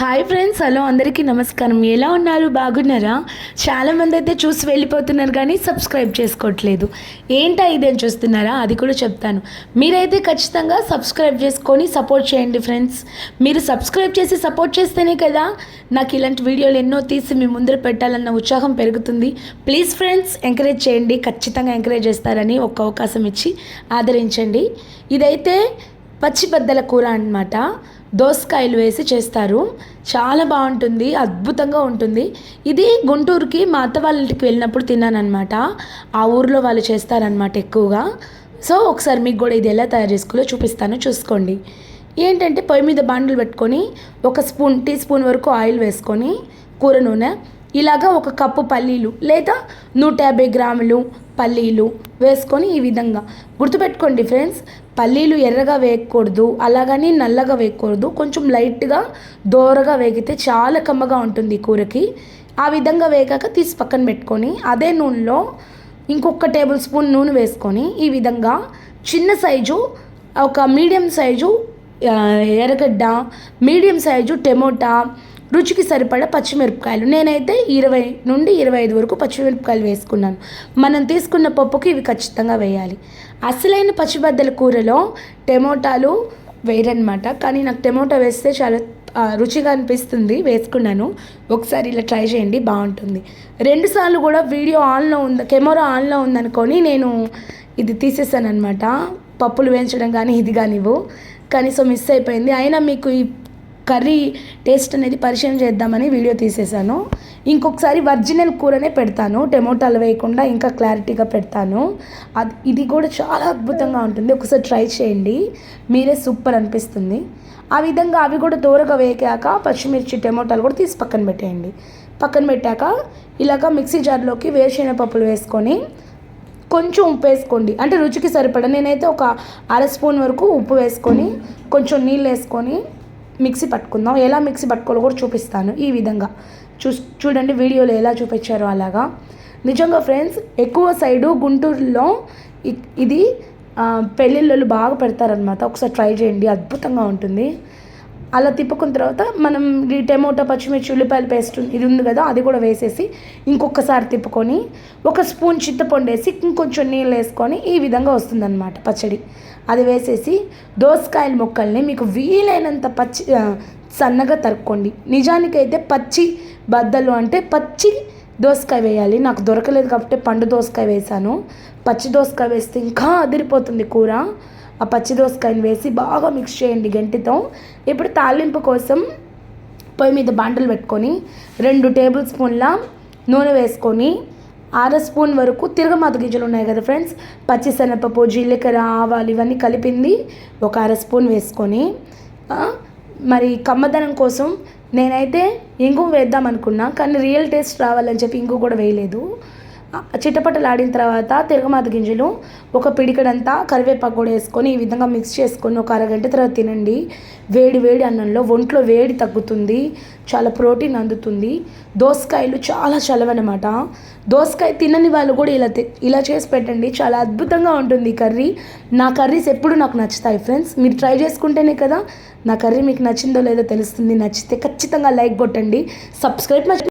Hi friends hello అందరికీ నమస్కారం. ఎలా ఉన్నారు? బాగున్నారా? చాలామంది అయితే చూసి వెళ్ళిపోతున్నారు కానీ సబ్స్క్రైబ్ చేసుకోవట్లేదు. ఏంటా ఇది అని చూస్తున్నారా? అది కూడా చెప్తాను. మీరైతే ఖచ్చితంగా సబ్స్క్రైబ్ చేసుకొని సపోర్ట్ చేయండి ఫ్రెండ్స్. మీరు సబ్స్క్రైబ్ చేసి సపోర్ట్ చేస్తేనే కదా నాకు ఇలాంటి వీడియోలు ఎన్నో తీసి మీ ముందర పెట్టాలన్న ఉత్సాహం పెరుగుతుంది. ప్లీజ్ ఫ్రెండ్స్ ఎంకరేజ్ చేయండి. ఖచ్చితంగా ఎంకరేజ్ చేస్తారని ఒక అవకాశం ఇచ్చి ఆదరించండి. ఇదైతే పచ్చి బద్దల కూర అనమాట దోసకాయలు వేసి చేస్తారు. చాలా బాగుంటుంది అద్భుతంగా ఉంటుంది. ఇది గుంటూరుకి మా అత్త వాళ్ళ ఇంటికి వెళ్ళినప్పుడు తిన్నానమాట ఆ ఊర్లో వాళ్ళు చేస్తారనమాట ఎక్కువగా. సో ఒకసారి మీకు కూడా ఇది ఎలా తయారు చేసుకోలో చూపిస్తాను చూసుకోండి. ఏంటంటే పొయ్యి మీద బాండులు పెట్టుకొని ఒక స్పూన్ టీ స్పూన్ వరకు ఆయిల్ వేసుకొని కూర నూనె ఇలాగా ఒక కప్పు పల్లీలు లేదా నూట యాభై గ్రాములు పల్లీలు వేసుకొని ఈ విధంగా గుర్తుపెట్టుకోండి ఫ్రెండ్స్ పల్లీలు ఎర్రగా వేయకూడదు అలాగని నల్లగా వేయకూడదు కొంచెం లైట్గా దోరగా వేగితే చాలా కమ్మగా ఉంటుంది కూరకి. ఆ విధంగా వేగాక తీసి పక్కన పెట్టుకొని అదే నూనెలో ఇంకొక టేబుల్ స్పూన్ నూనె వేసుకొని ఈ విధంగా చిన్న సైజు ఒక మీడియం సైజు ఎర్రగడ్డ మీడియం సైజు టమోటా రుచికి సరిపడా పచ్చిమిరపకాయలు. నేనైతే ఇరవై నుండి ఇరవై ఐదు వరకు పచ్చిమిరపకాయలు వేసుకున్నాను. మనం తీసుకున్న పప్పుకి ఇవి ఖచ్చితంగా వేయాలి. అసలైన పచ్చిబద్దల కూరలో టమోటాలు వేయరనమాట కానీ నాకు టమోటా వేస్తే చాలా రుచిగా అనిపిస్తుంది. వేసుకున్నాను. ఒకసారి ఇలా ట్రై చేయండి బాగుంటుంది. రెండుసార్లు కూడా వీడియో ఆన్లో ఉంది కెమెరా ఆన్లో ఉందనుకొని నేను ఇది తీసేసాను అనమాట పప్పులు వేయించడం కానీ ఇది కానివ్వు. కనీసం మిస్ అయిపోయింది. అయినా మీకు ఈ కర్రీ టేస్ట్ అనేది పరిచయం చేద్దామని వీడియో తీసేసాను ఇంకొకసారి ఒరిజినల్ కూరనే పెడతాను. టమోటాలు వేయకుండా ఇంకా క్లారిటీగా పెడతాను. అది ఇది కూడా చాలా అద్భుతంగా ఉంటుంది. ఒకసారి ట్రై చేయండి. మీరే సూపర్ అనిపిస్తుంది. ఆ విధంగా అవి కూడా దూరగా వేగాక పచ్చిమిర్చి టమోటాలు కూడా తీసి పక్కన పెట్టేయండి. పక్కన పెట్టాక ఇలాగ మిక్సీ జార్లోకి వేరుశెనగపప్పులు వేసుకొని కొంచెం ఉప్పు వేసుకోండి. అంటే రుచికి సరిపడా. నేనైతే ఒక అర స్పూన్ వరకు ఉప్పు వేసుకొని కొంచెం నీళ్ళు వేసుకొని మిక్సీ పట్టుకుందాం. ఎలా మిక్సీ పట్టుకోవాలో కూడా చూపిస్తాను ఈ విధంగా. చూ చూడండి వీడియోలో ఎలా చూపించారో అలాగా. నిజంగా ఫ్రెండ్స్ ఎక్కువ సైడు గుంటూరులో ఇది పెళ్ళిళ్ళు బాగా పెడతారనమాట ఒకసారి ట్రై చేయండి. అద్భుతంగా ఉంటుంది. అలా తిప్పుకున్న తర్వాత మనం ఈ టమోటా పచ్చిమిర్చి ఉల్లిపాయల పేస్ట్ ఇది ఉంది కదా అది కూడా వేసేసి ఇంకొకసారి తిప్పుకొని ఒక స్పూన్ చింతపండు వేసి ఇంకొంచెం నీళ్ళు వేసుకొని ఈ విధంగా వస్తుందన్నమాట పచ్చడి. అది వేసేసి దోసకాయల ముక్కల్ని మీకు వీలైనంత పచ్చి సన్నగా తరుక్కోండి. నిజానికైతే పచ్చి బద్దలు అంటే పచ్చి దోసకాయ వేయాలి. నాకు దొరకలేదు కాబట్టి పండు దోసకాయ వేశాను. పచ్చి దోసకాయ వేస్తే ఇంకా అదిరిపోతుంది కూర. ఆ పచ్చిదోసకాయని వేసి బాగా మిక్స్ చేయండి గంటితో. ఇప్పుడు తాలింపు కోసం పొయ్యి మీద బాండలు పెట్టుకొని రెండు టేబుల్ స్పూన్ల నూనె వేసుకొని అర స్పూన్ వరకు తిరగమాత గింజలు ఉన్నాయి కదా ఫ్రెండ్స్. పచ్చిశనగపప్పు జీలకర్ర ఆవాలు ఇవన్నీ కలిపింది ఒక అర స్పూన్ వేసుకొని. మరి కమ్మదనం కోసం నేనైతే ఇంగు వేద్దాం అనుకున్నా కానీ రియల్ టేస్ట్ రావాలని చెప్పి ఇంగు కూడా వేయలేదు. చిట్టపట్టలు ఆడిన తర్వాత తిరగమాత గింజలు ఒక పిడికడంతా కరివేపాకు కూడా వేసుకొని ఈ విధంగా మిక్స్ చేసుకొని ఒక అరగంట తర్వాత తినండి. వేడి వేడి అన్నంలో ఒంట్లో వేడి తగ్గుతుంది చాలా ప్రోటీన్ అందుతుంది. దోసకాయలు చాలా చలవనమాట. దోసకాయ తినని వాళ్ళు కూడా ఇలా ఇలా చేసి పెట్టండి. చాలా అద్భుతంగా ఉంటుంది ఈ కర్రీ. నా కర్రీస్ ఎప్పుడు నాకు నచ్చుతాయి ఫ్రెండ్స్? మీరు ట్రై చేసుకుంటేనే కదా నా కర్రీ మీకు నచ్చిందో లేదో తెలుస్తుంది. నచ్చితే ఖచ్చితంగా లైక్ కొట్టండి. సబ్స్క్రైబ్ మర్చి